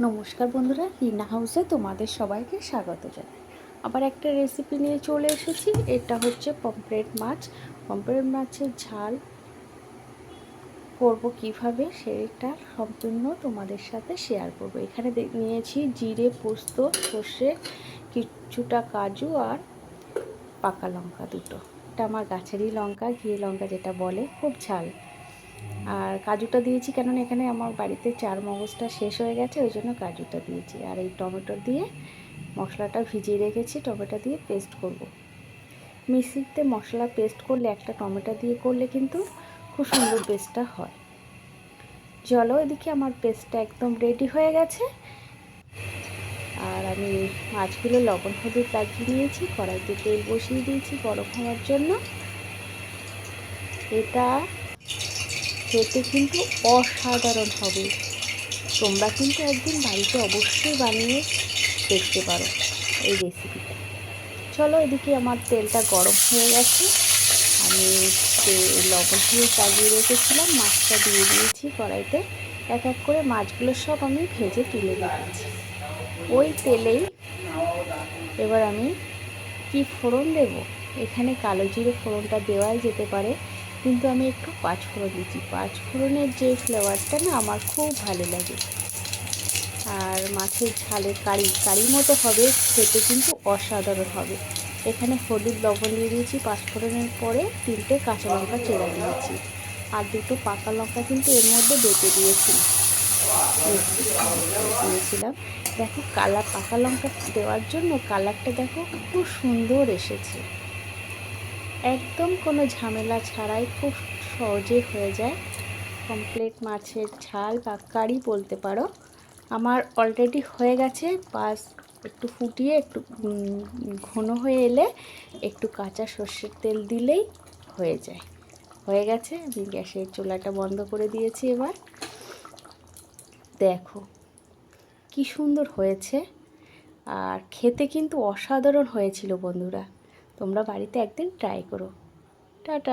নমস্কার বন্ধুরা, রিনা হাউসে তোমাদের সবাইকে স্বাগত জানাই। আবার একটা রেসিপি নিয়ে চলে এসেছি, এটা হচ্ছে পমপ্লেট মাছ। পমপ্লেট মাছের ঝাল করব কীভাবে সেটা সম্পূর্ণ তোমাদের সাথে শেয়ার করব। এখানে নিয়েছি জিরে, পোস্ত, সর্ষে, কিছুটা কাজু আর পাকা লঙ্কা দুটো। এটা আমার গাছেরই লঙ্কা, ঘিয়ে লঙ্কা যেটা বলে, খুব ঝাল। আর কাজুটা দিয়েছি কেননা এখানে আমার বাড়িতে চার মগজটা শেষ হয়ে গেছে, ওই জন্য কাজুটা দিয়েছি। আর এই টমেটো দিয়ে মশলাটা ভিজিয়ে রেখেছি, টমেটো দিয়ে পেস্ট করব। মিক্সিতে মশলা পেস্ট করলে, একটা টমেটো দিয়ে করলে কিন্তু খুব সুন্দর পেস্টটা হয়। চলো এদিকে আমার পেস্টটা একদম রেডি হয়ে গেছে। আর আমি মাছগুলো লবণ হলুদ লাগিয়ে নিয়েছি, কড়াইতে তেল বসিয়ে দিয়েছি গরম হওয়ার জন্য। এটা খেতে কিন্তু অসাধারণ হবে। তোমরা কিন্তু একদিন বাড়িতে অবশ্যই বানিয়ে দেখতে পারো এই রেসিপিটা চলো এদিকে আমার তেলটা গরম হয়ে গেছে। আমি লবণ দিয়ে চাগিয়ে রেখেছিলাম, মাছটা দিয়ে দিয়েছি কড়াইতে। এক এক করে মাছগুলো সব আমি ভেজে তুলে রেখেছি ওই তেলেই এবার আমি কি ফোড়ন দেব? এখানে কালো জিরে ফোড়নটা দেওয়াই যেতে পারে। কিন্তু আমি একটু পাঁচফোড়ন দিচ্ছি পাঁচফোড়নের যে ফ্লেভারটা না আমার খুব ভালো লাগে। আর মাছের ঝালের কারি কারি মতো হবে, খেতে কিন্তু অসাধারণ হবে। এখানে হলুদ লবণ দিয়ে দিয়েছি পাঁচফোড়নের পরে তিনটে কাঁচা লঙ্কা চেরা দিয়েছি। আর দুটো পাকা লঙ্কা কিন্তু এর মধ্যে বেটে দিয়েছি। দিয়েছিলাম। দেখো কালার, পাকা লঙ্কা দেওয়ার জন্য কালারটা দেখো খুব সুন্দর এসেছে। একদম কোনো ঝামেলা ছাড়াই খুব সহজে হয়ে যায়। কমপ্লিট মাছের ঝাল বা কারি বলতে পারো। আমার অলরেডি হয়ে গেছে পাস একটু ফুটিয়ে একটু ঘন হয়ে এলে একটু কাঁচা সর্ষের তেল দিলেই হয়ে যায়। হয়ে গেছে, আমি গ্যাসের চুলাটা বন্ধ করে দিয়েছি এবার। দেখো, কি সুন্দর হয়েছে। আর খেতে কিন্তু অসাধারণ হয়েছিল বন্ধুরা। তোমরা বাড়িতে একদিন ট্রাই করো। টাটা।